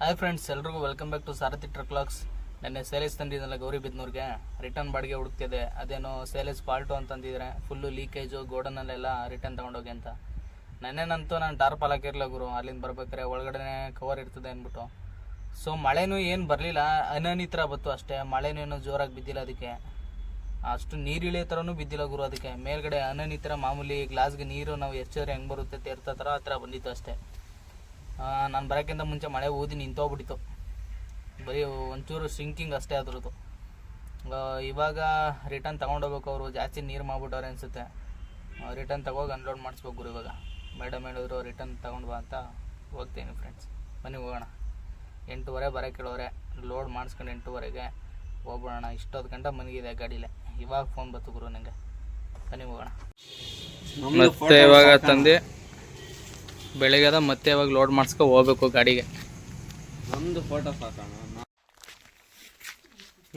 Hi friends ಎಲ್ರಿಗೂ welcome back to Sarathi truck clocks ನೆನ್ನೆ ಸೇಲೇಜ್ ತಂದಿದ್ದಲ್ಲ ಗೌರಿ ಬಿದ್ನೂರಿಗೆ. ರಿಟರ್ನ್ ಬಾಡಿಗೆ ಹುಡುಕ್ತಿದೆ. ಅದೇನೋ ಸೇಲೇಜ್ ಫಾಲ್ಟು ಅಂತಂದಿದ್ರೆ ಫುಲ್ಲು ಲೀಕೇಜು ಗೋಡನಲ್ಲೆಲ್ಲ ರಿಟರ್ನ್ ತೊಗೊಂಡೋಗಿ ಅಂತ. ನೆನ್ನೆನಂತೂ ನಾನು ಟಾರ್ಪಲ್ ಹಾಕಿರ್ಲ ಗುರು, ಅಲ್ಲಿಂದ ಬರ್ಬೇಕಾರೆ ಒಳಗಡೆ ಕವರ್ ಇರ್ತದೆ ಅಂದ್ಬಿಟ್ಟು. ಸೊ ಮಳೆನೂ ಏನು ಬರಲಿಲ್ಲ ಅನನಿತ್ರ ಬತ್ತು ಅಷ್ಟೇ. ಮಳೆನೂ ಏನೋ ಜೋರಾಗಿ ಬಿದ್ದಿಲ್ಲ ಅದಕ್ಕೆ. ಅಷ್ಟು ನೀರು ಇಳಿಯೋ ಥರನೂ ಬಿದ್ದಿಲ್ಲ ಗುರು ಅದಕ್ಕೆ. ಮೇಲ್ಗಡೆ ಅನನಿತ್ರ ಮಾಮೂಲಿ ಗ್ಲಾಸ್ಗೆ ನೀರು ನಾವು ಎಚ್ಚರಿ ಹೆಂಗೆ ಬರುತ್ತೆ ತೇರ್ತಾ ಥರ ಆ ಥರ ಬಂದಿತ್ತು ಅಷ್ಟೇ. ನಾನು ಬರೋಕ್ಕಿಂತ ಮುಂಚೆ ಮಳೆ ಊದಿ ನಿಂತೋಗ್ಬಿಟ್ಟಿತ್ತು. ಬರೀ ಒಂಚೂರು ಸಿಂಕಿಂಗ್ ಅಷ್ಟೇ ಅದ್ರದ್ದು. ಇವಾಗ ರಿಟರ್ನ್ ತೊಗೊಂಡೋಗ್ಬೇಕು ಅವರು, ಜಾಸ್ತಿ ನೀರು ಮಾಡ್ಬಿಟ್ಟವ್ರೆ ಅನಿಸುತ್ತೆ. ರಿಟರ್ನ್ ತಗೋಗಿ ಅನ್ಲೋಡ್ ಮಾಡಿಸ್ಬೇಕು ಗುರು ಇವಾಗ. ಮೇಡಮ್ ಹೇಳಿದ್ರು ರಿಟರ್ನ್ ತಗೊಂಡು ಬಾ ಅಂತ ಹೋಗ್ತೀನಿ ಫ್ರೆಂಡ್ಸ್ ಬನ್ನಿ ಹೋಗೋಣ. ಎಂಟೂವರೆ ಬರೋ ಕೇಳೋರೆ. ಲೋಡ್ ಮಾಡಿಸ್ಕೊಂಡು ಎಂಟೂವರೆಗೆ ಹೋಗ್ಬಿಡೋಣ. ಇಷ್ಟೊತ್ತು ಗಂಟೆ ಮನಗಿದೆ ಗಾಡೀಲೆ. ಇವಾಗ ಫೋನ್ ಬತ್ತು ಗುರು ನನಗೆ ಬನ್ನಿ ಹೋಗೋಣ. ಮತ್ತೆ ಇವಾಗ ತಂದೆ? ಬೆಳಿಗ್ಗೆ ಮತ್ತೆ ಯಾವಾಗ ಲೋಡ್ ಮಾಡಿಸ್ಕೊ ಹೋಗ್ಬೇಕು ಗಾಡಿಗೆ. ನಮ್ದು ಫೋಟೋ ಹಾಕೋಣ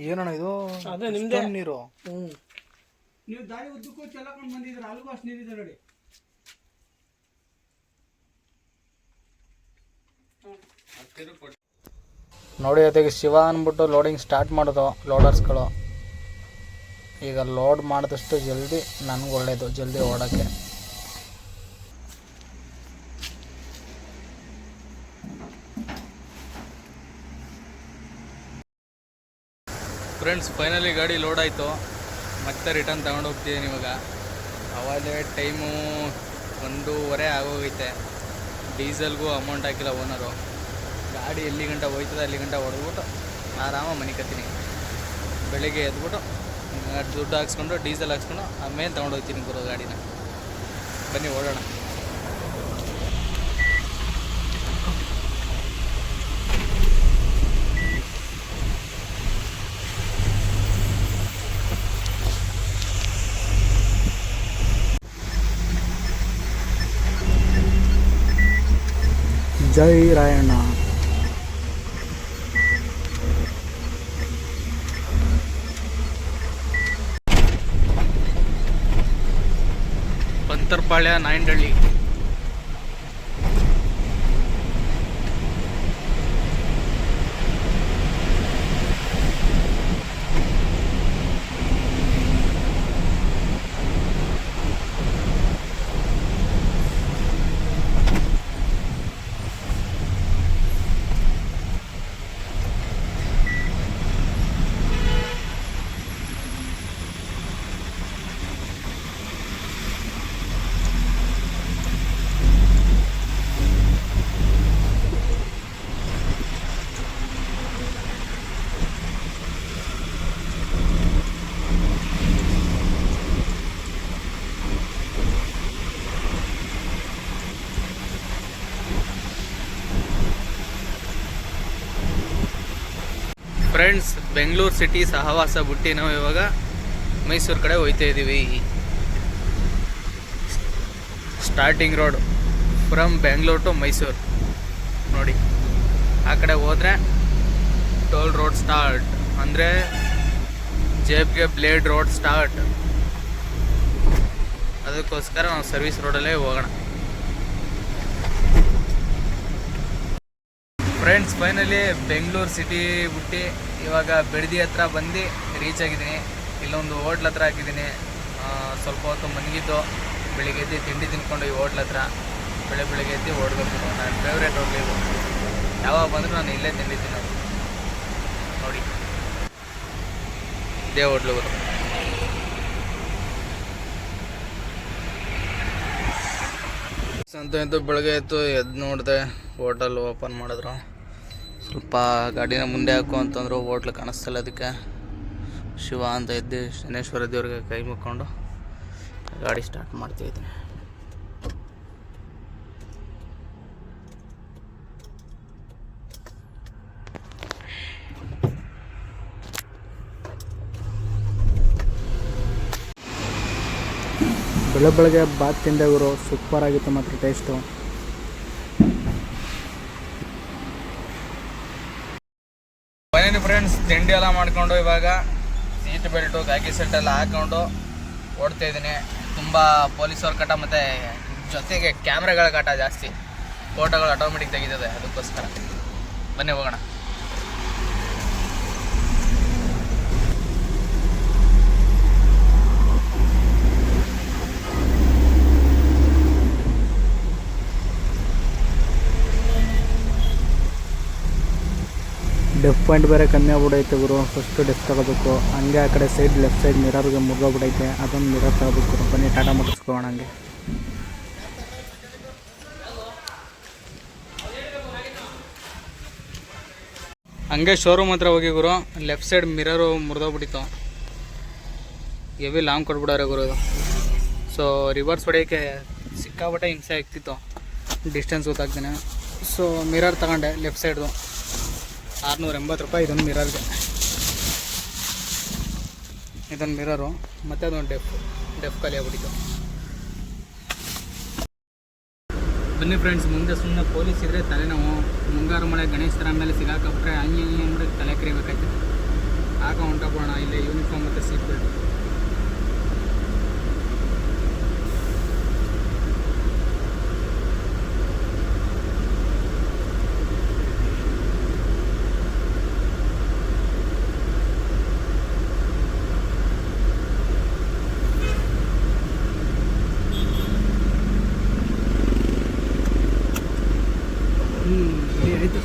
ಏನಣ್ಣ ಇದು? ಅದೇ ನಿಮ್ದೇ. ನೀರು. ನೀವು ದಾರಿ ಉದ್ದಕ್ಕೂ ಚೆಲ್ಲಕೊಂಡು ಬಂದಿದ್ರೆ ಅಲ್ಲಿಗೂ ಅಷ್ಟು ನೀರಿದೆ ನೋಡಿ. ನೋಡಿ ಅದಕ್ಕೆ ಶಿವ ಅಂದ್ಬಿಟ್ಟು ಲೋಡಿಂಗ್ ಸ್ಟಾರ್ಟ್ ಮಾಡೋದು ಲೋಡರ್ಸ್ಗಳು ಈಗ ಲೋಡ್ ಮಾಡಿದಷ್ಟು ಜಲ್ದಿ ನನಗೆ ಒಳ್ಳೇದು ಜಲ್ದಿ ಓಡೋಕ್ಕೆ ಫ್ರೆಂಡ್ಸ್ ಫೈನಲಿ ಗಾಡಿ ಲೋಡ್ ಆಯಿತು. ಮತ್ತೆ ರಿಟರ್ನ್ ತಗೊಂಡು ಹೋಗ್ತಿದ್ದೀನಿ ಇವಾಗ. ಅವಾಗಲೇ ಟೈಮು ಒಂದೂವರೆ ಆಗೋಗೈತೆ. ಡೀಸೆಲ್ಗೂ ಅಮೌಂಟ್ ಹಾಕಿಲ್ಲ ಓನರು ಗಾಡಿ ಎಲ್ಲಿ ಗಂಟ ಹೋಯ್ತದೆ ಅಲ್ಲಿ ಗಂಟ ಹೊಡೆದ್ಬಿಟ್ಟು ಆರಾಮ ಮನೆ ಕತ್ತೀನಿ. ಬೆಳಿಗ್ಗೆ ಎದ್ಬಿಟ್ಟು ದುಡ್ಡು ಹಾಕ್ಸ್ಕೊಂಡು, ಡೀಸೆಲ್ ಹಾಕ್ಸ್ಕೊಂಡು ಆಮೇಲೆ ತೊಗೊಂಡು ಹೋಗ್ತೀನಿ ಗುರು ಗಾಡಿನ. ಬನ್ನಿ ಓಡೋಣ. ಜೈ ರಾಯಣ್ಣ ಪಂತರ್ಪಾಳ್ಯ ನಾಯಂಡಳ್ಳಿ. ಫ್ರೆಂಡ್ಸ್, ಬೆಂಗಳೂರು ಸಿಟಿ ಸಹವಾಸ ಬಿಟ್ಟು ನಾವು ಇವಾಗ ಮೈಸೂರು ಕಡೆ ಹೋಯ್ತಾ ಇದ್ದೀವಿ. Starting road from Bengaluru to Mysuru ನೋಡಿ, ಆ ಕಡೆ ಹೋದರೆ ಟೋಲ್ ರೋಡ್ ಸ್ಟಾರ್ಟ್ ಅಂದರೆ ಜೇಬ್ಗೆ ಬ್ಲೇಡ್ ರೋಡ್ ಸ್ಟಾರ್ಟ್ ಅದಕ್ಕೋಸ್ಕರ ನಾವು ಸರ್ವಿಸ್ ರೋಡಲ್ಲೇ ಹೋಗೋಣ. ಫ್ರೆಂಡ್ಸ್ ಫೈನಲಿ ಬೆಂಗಳೂರು ಸಿಟಿ ಬಿಟ್ಟು ಇವಾಗ ಬೆಳ್ದಿ ಹತ್ರ ಬಂದು ರೀಚ್ ಆಗಿದ್ದೀನಿ. ಇಲ್ಲೊಂದು ಹೋಟ್ಲ್ ಹತ್ರ ಹಾಕಿದ್ದೀನಿ. ಸ್ವಲ್ಪ ಹೊತ್ತು ಮನಗಿದ್ದು, ಬೆಳಿಗ್ಗೆ ಎದ್ದು ತಿಂಡಿ ತಿನ್ಕೊಂಡು ಈ ಹೋಟ್ಲ್ ಹತ್ರ. ಬೆಳೆ, ಬೆಳಿಗ್ಗೆ ಎದ್ದು ಓಡಬೇಕು. ನನ್ನ ಫೇವ್ರೇಟ್ ಹೋಟ್ಲ್ ಇದು. ಯಾವಾಗ ಬಂದರೂ ನಾನು ಇಲ್ಲೇ ತಿಂಡಿ ತಿನ್ನೋದು. ನೋಡಿ. ಇದೇ ಹೋಟ್ಲು ಗುರು ಸಂತ ಬೆಳಗ್ಗೆ ಎದ್ದು ಎದ್ದು ನೋಡಿದೆ, ಹೋಟೆಲ್ ಓಪನ್ ಮಾಡಿದ್ರು. ಸ್ವಲ್ಪ ಗಾಡಿನ ಮುಂದೆ ಹಾಕು ಅಂತಂದ್ರು ಹೋಟ್ಲು ಕಾಣಿಸ್ತಿಲ್ಲ ಅದಕ್ಕೆ. ಶಿವ ಅಂತ ಎದ್ದು ಶನೇಶ್ವರ ದೇವ್ರಿಗೆ ಕೈ ಮುಕ್ಕೊಂಡು ಗಾಡಿ ಸ್ಟಾರ್ಟ್ ಮಾಡ್ತಿದ್ದೀನಿ ಬೆಳೆ ಬೆಳಗ್ಗೆ ಬಾತ್ ತಿಂದೆ ಗುರು ಸೂಪರ್ ಆಗಿತ್ತು ಮಾತ್ರ ಟೇಸ್ಟು ಬನ್ನಿ ಫ್ರೆಂಡ್ಸ್ ತಿಂಡಿ ಎಲ್ಲ ಮಾಡ್ಕೊಂಡು ಇವಾಗ ಸೀಟ್ ಬೆಲ್ಟು ಎಲ್ಲ ಹಾಕೊಂಡು ಓಡ್ತಾ ಇದ್ದೀನಿ. ತುಂಬ ಪೊಲೀಸವ್ರ ಕಟ ಮತ್ತು ಜೊತೆಗೆ ಕ್ಯಾಮ್ರಾಗಳ ಕಾಟ ಜಾಸ್ತಿ. ಫೋಟೋಗಳು ಆಟೋಮೆಟಿಕ್ ತೆಗಿತದೆ, ಅದಕ್ಕೋಸ್ಕರ. ಬನ್ನಿ ಹೋಗೋಣ. ಡೆಫ್ ಪಾಯಿಂಟ್ ಬೇರೆ ಕಮ್ಮಿ ಆಗ್ಬಿಡೈತೆ ಗುರು. ಫಸ್ಟು ಡೆಫ್ ತಗೋಬೇಕು. ಹಂಗೆ ಆ ಕಡೆ ಸೈಡ್ ಲೆಫ್ಟ್ ಸೈಡ್ ಮಿರರ್ಗೆ ಮುರಿದೋಗ್ಬಿಡೈತೆ. ಅದೊಂದು ಮಿರರ್ ತಗೋಬೇಕು ಬನ್ನಿ ಟಾಟಾ ಹೋಗೋಣ ಹಂಗೆ. ಹಂಗೆ ಶೋರೂಮ್ ಹತ್ರ ಹೋಗಿ ಗುರು. ಲೆಫ್ಟ್ ಸೈಡ್ ಮಿರರು ಮುರಿದೋಗ್ಬಿಟ್ಟಿತ್ತು. ಎವಿ ಲಾಂಗ್ ಕೊಟ್ಬಿಡಾರೆ ಗುರು ಅದು ಸೊ ರಿವರ್ಸ್ ಹೊಡೆಯೋಕ್ಕೆ ಸಿಕ್ಕಾಪಟ್ಟೆ ಹಿಂಸೆ ಆಗ್ತಿತ್ತು. ಡಿಸ್ಟೆನ್ಸ್ ಗೊತ್ತಾಗ್ತಾನೆ ಸೊ ಮಿರರ್ ತಗೊಂಡೆ ಲೆಫ್ಟ್ ಸೈಡ್ದು ಆರುನೂರ ಎಂಬತ್ತು ರೂಪಾಯಿ ಇದೊಂದು ಮಿರರ್ಗೆ. ಇದೊಂದು ಮಿರರು, ಮತ್ತು ಅದೊಂದು ಡೆಫ್ ಡೆಫ್ ಖಾಲಿ ಬನ್ನಿ ಫ್ರೆಂಡ್ಸ್ ಮುಂದೆ ಸುಮ್ಮನೆ ಪೊಲೀಸ್ ಇದ್ದರೆ ತಲೆನೋವು ಮುಂಗಾರು ಮಳೆ, ಗಣೇಶ ಥರ ಮೇಲೆ ಸಿಗಾಕಬಿಟ್ರೆ ಹಂಗೆ ಹಿಂಗೆ ಅಂದ್ರೆ ತಲೆ ಕರಿಬೇಕಾಯ್ತು. ಆಗ ಹೊಂಟೋಗೋಣ, ಇಲ್ಲೇ ಯೂನಿಫಾರ್ಮ್ ಮತ್ತು ಸೀಟ್ ಬೆಲ್ಟ್ ಹ್ಞೂ ಆಯಿತು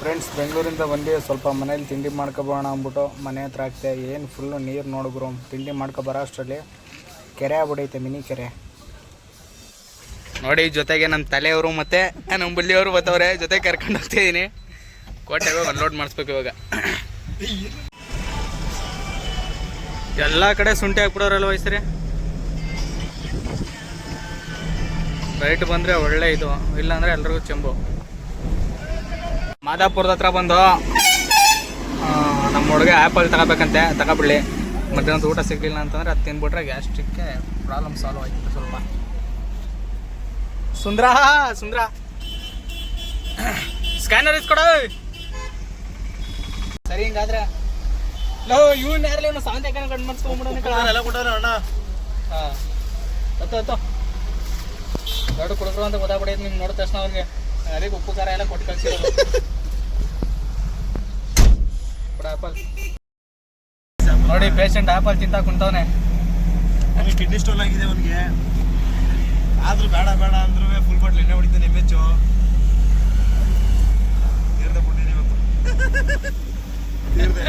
ಫ್ರೆಂಡ್ಸ್ ಬೆಂಗಳೂರಿಂದ ಬಂದು ಸ್ವಲ್ಪ ಮನೇಲಿ ತಿಂಡಿ ಮಾಡ್ಕೊಬೋಣ ಅಂದ್ಬಿಟ್ಟು ಮನೆ ಹತ್ರ ಆಗ್ತೆ ಏನು ಫುಲ್ಲು ನೀರು ನೋಡಿದ್ರು ತಿಂಡಿ ಮಾಡ್ಕೊ ಬರೋ ಅಷ್ಟರಲ್ಲಿ. ಕೆರೆ ಆಗ್ಬಿಡೈತೆ, ಮಿನಿ ಕೆರೆ. ನೋಡಿ ಜೊತೆಗೆ ನಮ್ಮ ತಲೆಯವರು ಮತ್ತು ನಮ್ಮ ಬುಲ್ಲಿಯವರು ಬತ್ತವ್ರೆ, ಜೊತೆ ಕರ್ಕೊಂಡು ಹೋಗ್ತಿದ್ದೀನಿ ಕೋಟೆ ಕೋಟೆಗೆ ಹೋಗಿ ಅನ್ಲೋಡ್ ಮಾಡಿಸ್ಬೇಕು ಇವಾಗ. ಎಲ್ಲ ಕಡೆ ಶುಂಠಿ ಹಾಕ್ಬಿಡೋರಲ್ವ ವಯಸ್ಸರಿ ರೈಟ್ ಬಂದರೆ ಒಳ್ಳೆ ಇದು, ಇಲ್ಲಾಂದರೆ ಎಲ್ರಿಗೂ ಚೆಂಬು. ಮಾದಾಪುರದ ಹತ್ರ ಬಂದು ನಮ್ಮ ಹುಡುಗ ಆ್ಯಪಲ್ ತಗೋಬೇಕಂತೆ ತಗೊಬಿಡ್ಲಿ. ಮಧ್ಯಾಹ್ನದ ಊಟ ಸಿಗಲಿಲ್ಲ ಅಂತಂದ್ರೆ ಅದು ತಿಂದ್ಬಿಟ್ರೆ ಗ್ಯಾಸ್ಟ್ರಿಕ್ಗೆ ಪ್ರಾಬ್ಲಮ್ ಸಾಲ್ವ್ ಆಯ್ತು ಸ್ವಲ್ಪ. ಸುಂದ್ರ ಸುಂದ್ರ. ಸ್ಕ್ಯಾನರ್ ಇಸ್ಕೊಡ. ಸರಿ ಹಿಂಗಾದ್ರೆ. ಲೋ ಇವ್ನ ಯಾರಲ್ಲ ಇವನು ಕಣ್ಣು ಮಾಡಿಸ್ಕೊಂಡ್ಬಿಡೋಣ ಎಲ್ಲ ಕೊಟ್ಟವ್ರೆ ಅಣ್ಣ. ಹಾಂ. ಹತ್ತು ಹತ್ತು. ದೊಡ್ಡ ಕುಡಿದ್ರು ಅಂತ ಗೊತ್ತಾಗ್ಬಿಡೈತೆ ನಿಮ್ಗೆ ನೋಡಿದ ತಕ್ಷಣ ಅವ್ರಿಗೆ. ಅದಕ್ಕೆ ಉಪ್ಪು ಖಾರ ಎಲ್ಲ ಕೊಟ್ಟು ಕಳ್ಸಿರೋದು. ಕೊಡ ಆಪಲ್ ನೋಡಿ ಪೇಷಂಟ್ ಆಪಲ್ ತಿಂತ ಕುಂತವನೆ. ಅವನಿಗೆ ಕಿಡ್ನಿ ಸ್ಟೋನ್ ಆಗಿದೆ ಅವನಿಗೆ. ಆದ್ರೂ ಬೇಡ ಬೇಡ ಅಂದ್ರೂ ಫುಲ್ ಬಾಟ್ಲ್ ಎಣ್ಣೆ ಹೊಡಿತಾನೆ ಮೆಚ್ಚು ತೀರ್ದೆ ಬಿಟ್ಟಿದ್ದೀನಿ ಇವತ್ತು ತೀರ್ದೆ.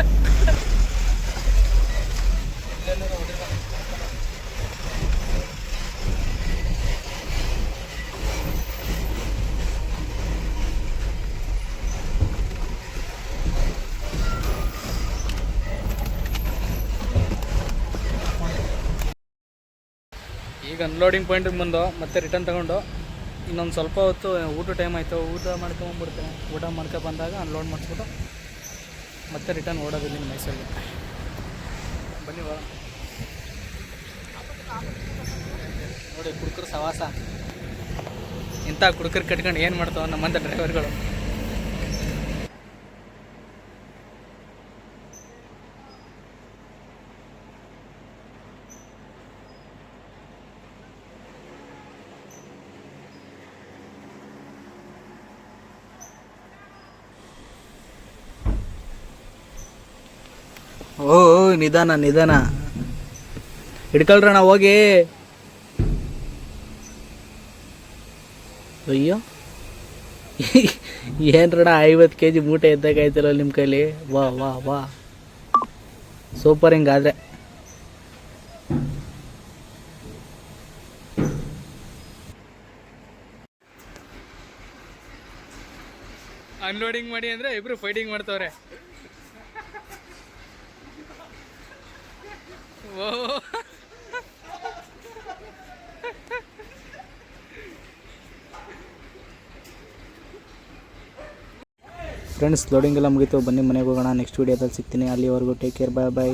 ಈಗ ಅನ್ಲೋಡಿಂಗ್ ಪಾಯಿಂಟಿಗೆ ಬಂದು ಮತ್ತೆ ರಿಟರ್ನ್ ತಗೊಂಡು ಇನ್ನೊಂದು ಸ್ವಲ್ಪ ಹೊತ್ತು ಊಟ ಟೈಮ್ ಆಯಿತು, ಊಟ ಮಾಡ್ಕೊಂಬಂದ್ಬಿಡ್ತೇನೆ. ಊಟ ಮಾಡ್ಕೊ ಬಂದಾಗ ಅನ್ಲೋಡ್ ಮಾಡಿಸ್ಬಿಟ್ಟು ಮತ್ತೆ ರಿಟರ್ನ್ ಓಡೋದಿಲ್ಲ ನಿಮ್ಮ ಮೈಸೂರಿಗೆ. ಬನ್ನಿ ಬಾ. ನೋಡಿ ಕುಡುಕರು ಸವಾಸ. ಇಂಥ ಕುಡ್ಕರ್ ಕಟ್ಕೊಂಡು ಏನು ಮಾಡ್ತಾವೆ ನಮ್ಮಂಥ ಡ್ರೈವರ್ಗಳು ಓ, ನಿಧಾನ ನಿಧಾನ. ಹಿಡ್ಕೊಳ್ರಣ ಹೋಗಿ. ಅಯ್ಯೋ. ಏನ್ರಣ ಐವತ್ತು ಕೆ ಜಿ ಮೂಟೆ ಎದ್ದಾಗಾಯ್ತಲ್ಲ ನಿಮ್ಮ ಕೈಲಿ? ವಾ ವಾ ವಾ. ಸೂಪರ್ ಹಿಂಗಾದ್ರೆ. ಅನ್ಲೋಡಿಂಗ್ ಮಾಡಿ ಅಂದರೆ ಇಬ್ರು ಫೈಟಿಂಗ್ ಮಾಡ್ತವ್ರೆ. ಫ್ರೆಂಡ್ಸ್ ಲೋಡಿಂಗ್ ಎಲ್ಲ ಮುಗಿತು. ಬನ್ನಿ ಮನೆಗೆ ಹೋಗೋಣ. ನೆಕ್ಸ್ಟ್ ವೀಡಿಯೋದಲ್ಲಿ ಸಿಗ್ತೀನಿ. ಅಲ್ಲಿವರೆಗೂ ಟೇಕ್ ಕೇರ್ ಬಾಯ್ ಬಾಯ್